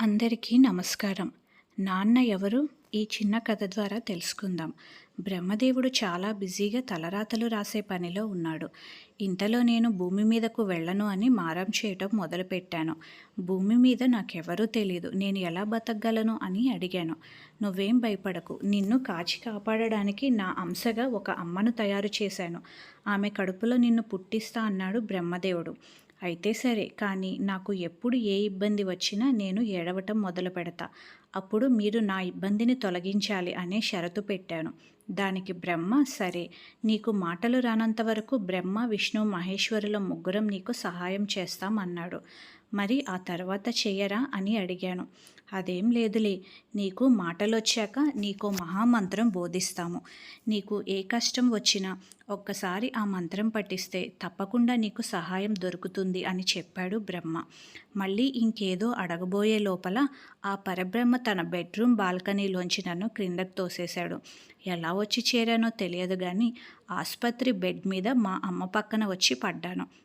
అందరికీ నమస్కారం. నాన్న ఎవరు? ఈ చిన్న కథ ద్వారా తెలుసుకుందాం. బ్రహ్మదేవుడు చాలా బిజీగా తలరాతలు రాసే పనిలో ఉన్నాడు. ఇంతలో నేను భూమి మీదకు వెళ్ళను అని మారం చేయటం మొదలుపెట్టాను. భూమి మీద నాకెవరూ తెలియదు నేను ఎలా బతకగలను అని అడిగాను. నువ్వేం భయపడకు. నిన్ను కాచి కాపాడడానికి నా అంశగా ఒక అమ్మను తయారు చేశాను. ఆమె కడుపులో నిన్ను పుట్టిస్తా అన్నాడు బ్రహ్మదేవుడు. అయితే సరే కానీ నాకు ఎప్పుడు ఏ ఇబ్బంది వచ్చినా నేను ఏడవటం మొదలు పెడతా. అప్పుడు మీరు నా ఇబ్బందిని తొలగించాలి అనే షరతు పెట్టాను. దానికి బ్రహ్మ సరే నీకు మాటలు రానంత వరకు బ్రహ్మ విష్ణు మహేశ్వరుల ముగ్గురం నీకు సహాయం చేస్తాం అన్నాడు మరి ఆ తర్వాత చేయరా అని అడిగాను. అదేం లేదులే. నీకు మాటలొచ్చాక నీకు మహామంత్రం బోధిస్తాము. నీకు ఏ కష్టం వచ్చినా ఒక్కసారి ఆ మంత్రం పఠిస్తే తప్పకుండా నీకు సహాయం దొరుకుతుంది అని చెప్పాడు బ్రహ్మ. మళ్ళీ ఇంకేదో అడగబోయే లోపల ఆ పరబ్రహ్మ తన బెడ్రూమ్ బాల్కనీలోంచి నన్ను క్రిందకు తోసేశాడు. ఎలా వచ్చి చేరానో తెలియదు కానీ ఆసుపత్రి బెడ్ మీద మా అమ్మ పక్కన వచ్చి పడ్డాను.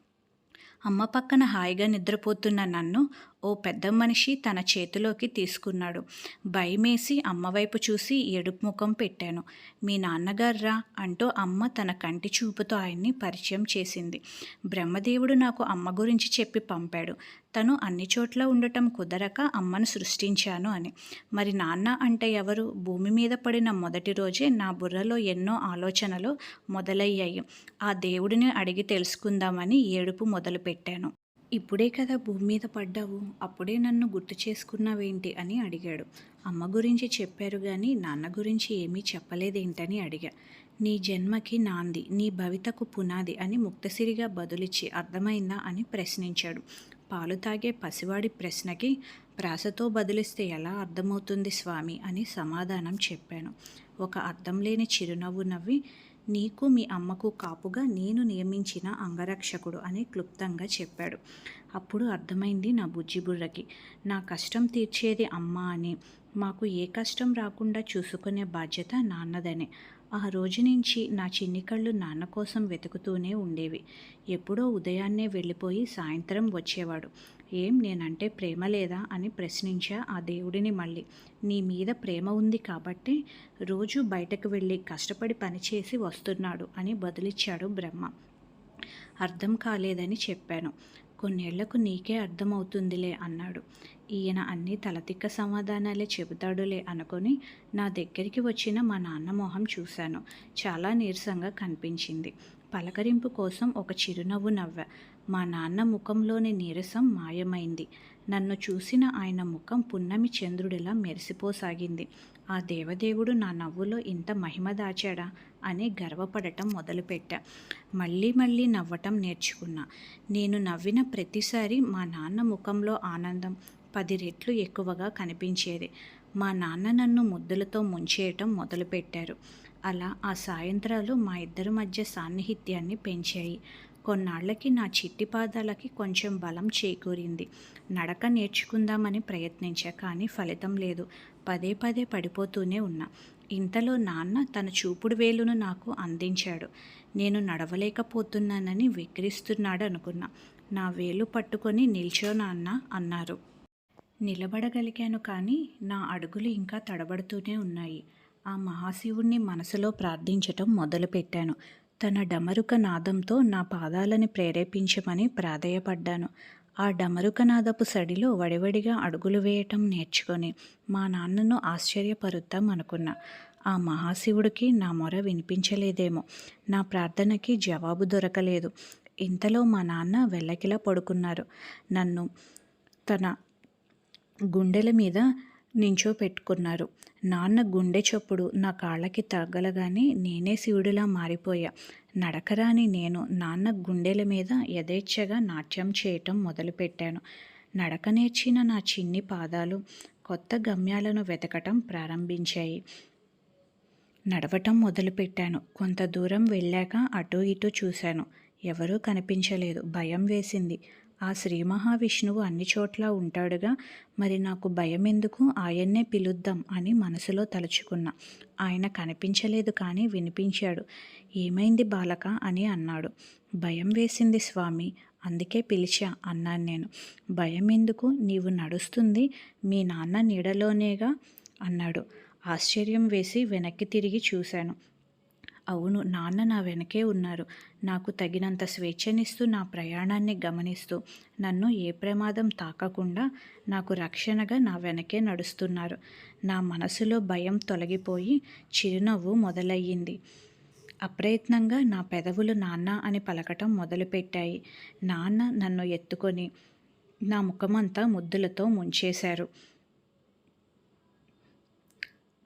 అమ్మ పక్కన హాయిగా నిద్రపోతున్న నన్ను ఓ పెద్ద మనిషి తన చేతిలోకి తీసుకున్నాడు. భయమేసి అమ్మవైపు చూసి ఏడుపు ముఖం పెట్టాను. మీ నాన్నగార్రా అంటూ అమ్మ తన కంటి చూపుతో ఆయన్ని పరిచయం చేసింది. బ్రహ్మదేవుడు నాకు అమ్మ గురించి చెప్పి పంపాడు. తను అన్ని చోట్ల ఉండటం కుదరక అమ్మను సృష్టించాను అని. మరి నాన్న అంటే ఎవరు? భూమి మీద పడిన మొదటి రోజే నా బుర్రలో ఎన్నో ఆలోచనలు మొదలయ్యాయి. ఆ దేవుడిని అడిగి తెలుసుకుందామని ఏడుపు మొదలుపెట్టాను. ఇప్పుడే కదా భూమి మీద పడ్డావు అప్పుడే నన్ను గుర్తు చేసుకున్నావేంటి అని అడిగాడు. అమ్మ గురించి చెప్పారు కానీ నాన్న గురించి ఏమీ చెప్పలేదేంటని అడిగా. నీ జన్మకి నాంది నీ భవితకు పునాది అని ముక్తసిరిగా బదులిచ్చి అర్థమైందా అని ప్రశ్నించాడు. పాలు తాగే పసివాడి ప్రశ్నకి ప్రాసతో బదిలిస్తే ఎలా అర్థమవుతుంది స్వామి అని సమాధానం చెప్పాను. ఒక అర్థం లేని చిరునవ్వు నవ్వి నీకు మీ అమ్మకు కాపుగా నేను నియమించిన అంగరక్షకుడు అని క్లుప్తంగా చెప్పాడు. అప్పుడు అర్థమైంది నా బుజ్జిబుర్రకి నా కష్టం తీర్చేది అమ్మ అని. మాకు ఏ కష్టం రాకుండా చూసుకునే బాధ్యత నాన్నదనే. ఆ రోజు నుంచి నా చిన్ని కళ్ళు నాన్న కోసం వెతుకుతూనే ఉండేవి. ఎప్పుడో ఉదయాన్నే వెళ్ళిపోయి సాయంత్రం వచ్చేవాడు. ఏం నేనంటే ప్రేమ లేదా అని ప్రశ్నించా ఆ దేవుడిని మళ్ళీ. నీ మీద ప్రేమ ఉంది కాబట్టి రోజు బయటకు వెళ్ళి కష్టపడి పనిచేసి వస్తున్నాడు అని బదులిచ్చాడు బ్రహ్మ. అర్థం కాలేదని చెప్పాను. కొన్నేళ్ళకు నీకే అర్థమవుతుందిలే అన్నాడు. ఈయన అన్ని తలతిక్క సమాధానాలే చెబుతాడులే అనుకొని నా దగ్గరికి వచ్చిన మా నాన్న మొహం చూశాను. చాలా నీరసంగా కనిపించింది. పలకరింపు కోసం ఒక చిరునవ్వు నవ్వా. మా నాన్న ముఖంలోని నీరసం మాయమైంది. నన్ను చూసిన ఆయన ముఖం పున్నమి చంద్రుడిలా మెరిసిపోసాగింది. ఆ దేవదేవుడు నా నవ్వులో ఇంత మహిమ దాచాడా అని గర్వపడటం మొదలుపెట్టా. మళ్ళీ మళ్ళీ నవ్వటం నేర్చుకున్నా. నేను నవ్విన ప్రతిసారి మా నాన్న ముఖంలో ఆనందం పది రెట్లు ఎక్కువగా కనిపించేది. మా నాన్న నన్ను ముద్దులతో ముంచేయటం మొదలుపెట్టారు. అలా ఆ సాయంత్రాలు మా ఇద్దరి మధ్య సాన్నిహిత్యాన్ని పెంచాయి. కొన్నాళ్ళకి నా చిట్టి పాదాలకి కొంచెం బలం చేకూరింది. నడక నేర్చుకుందామని ప్రయత్నించా కానీ ఫలితం లేదు. పదే పదే పడిపోతూనే ఉన్నా. ఇంతలో నాన్న తన చూపుడు వేలును నాకు అందించాడు. నేను నడవలేకపోతున్నానని విక్రిస్తున్నాడు అనుకున్నా. నా వేలు పట్టుకొని నిల్చో నాన్న అన్నారు. నిలబడగలిగాను కానీ నా అడుగులు ఇంకా తడబడుతూనే ఉన్నాయి. ఆ మహాశివుణ్ణి మనసులో ప్రార్థించటం మొదలుపెట్టాను. తన డమరుక నాదంతో నా పాదాలని ప్రేరేపించమని ప్రాధేయపడ్డాను. ఆ డమరుక నాదపు సడిలో వడివడిగా అడుగులు వేయటం నేర్చుకొని మా నాన్నను ఆశ్చర్యపరుద్దాం అనుకున్నా. ఆ మహాశివుడికి నా మొర వినిపించలేదేమో. నా ప్రార్థనకి జవాబు దొరకలేదు. ఇంతలో మా నాన్న వెళ్ళకిలా పడుకున్నారు. నన్ను తన గుండెల మీద నించో పెట్టుకున్నారు నాన్న గుండె చప్పుడు నా కాళ్ళకి తగలగానే నేనే శివుడిలా మారిపోయా. నడకరాని నేను నాన్న గుండెల మీద యథేచ్ఛగా నాట్యం చేయటం మొదలుపెట్టాను. నడక నేర్చిన నా చిన్ని పాదాలు కొత్త గమ్యాలను వెతకటం ప్రారంభించాయి. నడవటం మొదలుపెట్టాను. కొంత దూరం వెళ్ళాక అటు ఇటు చూశాను. ఎవరూ కనిపించలేదు. భయం వేసింది. ఆ శ్రీ మహావిష్ణువు అన్ని చోట్ల ఉంటాడుగా మరి నాకు భయం ఎందుకు ఆయన్నే పిలుద్దాం అని మనసులో తలుచుకున్నా. ఆయన కనిపించలేదు కానీ వినిపించాడు. ఏమైంది బాలక అని అన్నాడు. భయం వేసింది స్వామి. అందుకే పిలిచా అన్నాను నేను. భయం ఎందుకు నీవు నడుస్తుంది మీ నాన్న నీడలోనేగా అన్నాడు. ఆశ్చర్యం వేసి వెనక్కి తిరిగి చూశాను. అవును నాన్న నా వెనకే ఉన్నారు. నాకు తగినంత స్వేచ్ఛనిస్తూ నా ప్రయాణాన్ని గమనిస్తూ నన్ను ఏ ప్రమాదం తాకకుండా నాకు రక్షణగా నా వెనకే నడుస్తున్నారు. నా మనసులో భయం తొలగిపోయి చిరునవ్వు మొదలయ్యింది. అప్రయత్నంగా నా పెదవులు నాన్న అని పలకటం మొదలుపెట్టాయి. నాన్న నన్ను ఎత్తుకొని నా ముఖమంతా ముద్దులతో ముంచేశారు.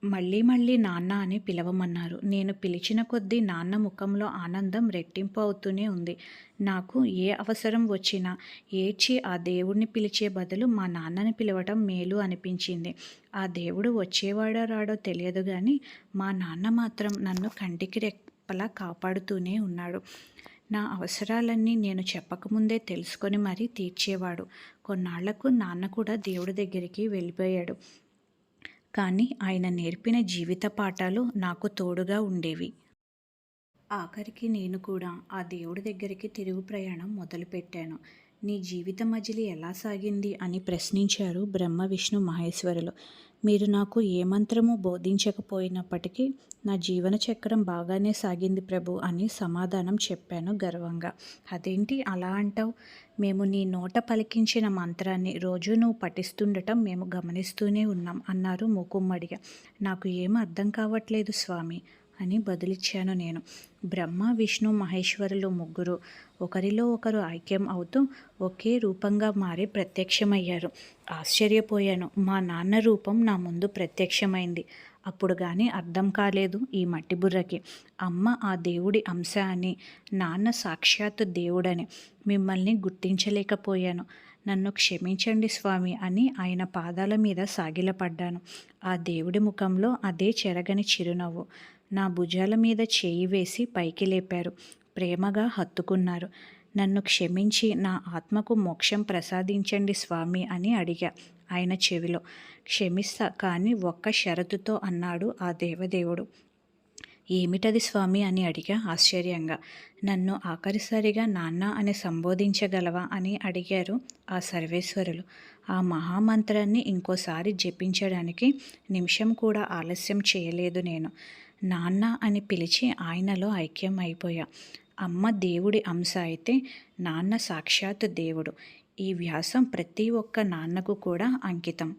మళ్ళీ మళ్ళీ నాన్న అని పిలవమన్నారు. నేను పిలిచిన కొద్దీ నాన్న ముఖంలో ఆనందం రెట్టింపు అవుతూనే ఉంది. నాకు ఏ అవసరం వచ్చినా ఏడ్చి ఆ దేవుడిని పిలిచే బదులు మా నాన్నని పిలవటం మేలు అనిపించింది. ఆ దేవుడు వచ్చేవాడో రాడో తెలియదు కానీ మా నాన్న మాత్రం నన్ను కంటికి రెప్పలా కాపాడుతూనే ఉన్నాడు. నా అవసరాలన్నీ నేను చెప్పకముందే తెలుసుకొని మరీ తీర్చేవాడు. కొన్నాళ్ళకు నాన్న కూడా దేవుడి దగ్గరికి వెళ్ళిపోయాడు. కానీ ఆయన నేర్పిన జీవిత పాఠాలు నాకు తోడుగా ఉండేవి. ఆఖరికి నేను కూడా ఆ దేవుడి దగ్గరికి తిరుగు ప్రయాణం మొదలుపెట్టాను. నీ జీవిత మజిలి ఎలా సాగింది అని ప్రశ్నించారు బ్రహ్మ విష్ణు మహేశ్వరులు. మీరు నాకు ఏ మంత్రము బోధించకపోయినప్పటికీ నా జీవన చక్రం బాగానే సాగింది ప్రభు అని సమాధానం చెప్పాను గర్వంగా. అదేంటి అలా అంటావు? మేము నీ నోట పలికించిన మంత్రాన్ని రోజు నువ్వు పఠిస్తుండటం మేము గమనిస్తూనే ఉన్నాం అన్నారు మూకుమ్మడిగా. నాకు ఏం అర్థం కావట్లేదు స్వామి. అని బదులిచ్చాను నేను. బ్రహ్మ విష్ణు మహేశ్వరులు ముగ్గురు ఒకరిలో ఒకరు ఐక్యం అవుతూ ఒకే రూపంగా మారి ప్రత్యక్షమయ్యారు. ఆశ్చర్యపోయాను. మా నాన్న రూపం నా ముందు ప్రత్యక్షమైంది. అప్పుడు కానీ అర్థం కాలేదు ఈ మట్టి బుర్రకి. అమ్మ ఆ దేవుడి అంశ అని నాన్న సాక్షాత్ దేవుడని మిమ్మల్ని గుర్తించలేకపోయాను. నన్ను క్షమించండి స్వామి అని ఆయన పాదాల మీద సాగిలపడ్డాను. ఆ దేవుడి ముఖంలో అదే చెరగని చిరునవ్వు. నా భుజాల మీద చేయి వేసి పైకి లేపారు. ప్రేమగా హత్తుకున్నారు. నన్ను క్షమించి నా ఆత్మకు మోక్షం ప్రసాదించండి స్వామి అని అడిగా ఆయన చెవిలో. క్షమిస్తా కానీ ఒక్క షరతుతో అన్నాడు ఆ దేవదేవుడు. ఏమిటది స్వామి అని అడిగా ఆశ్చర్యంగా. నన్ను ఆఖరిసారిగా నాన్న అని సంబోధించగలవా అని అడిగారు ఆ సర్వేశ్వరులు. ఆ మహామంత్రాన్ని ఇంకోసారి జపించడానికి నిమిషం కూడా ఆలస్యం చేయలేదు నేను. నాన్న అని పిలిచి ఆయనలో ఐక్యం అయిపోయా అమ్మ దేవుడి అంశ అయితే నాన్న సాక్షాత్ దేవుడు. ఈ వ్యాసం ప్రతి ఒక్క నాన్నకు కూడా అంకితం.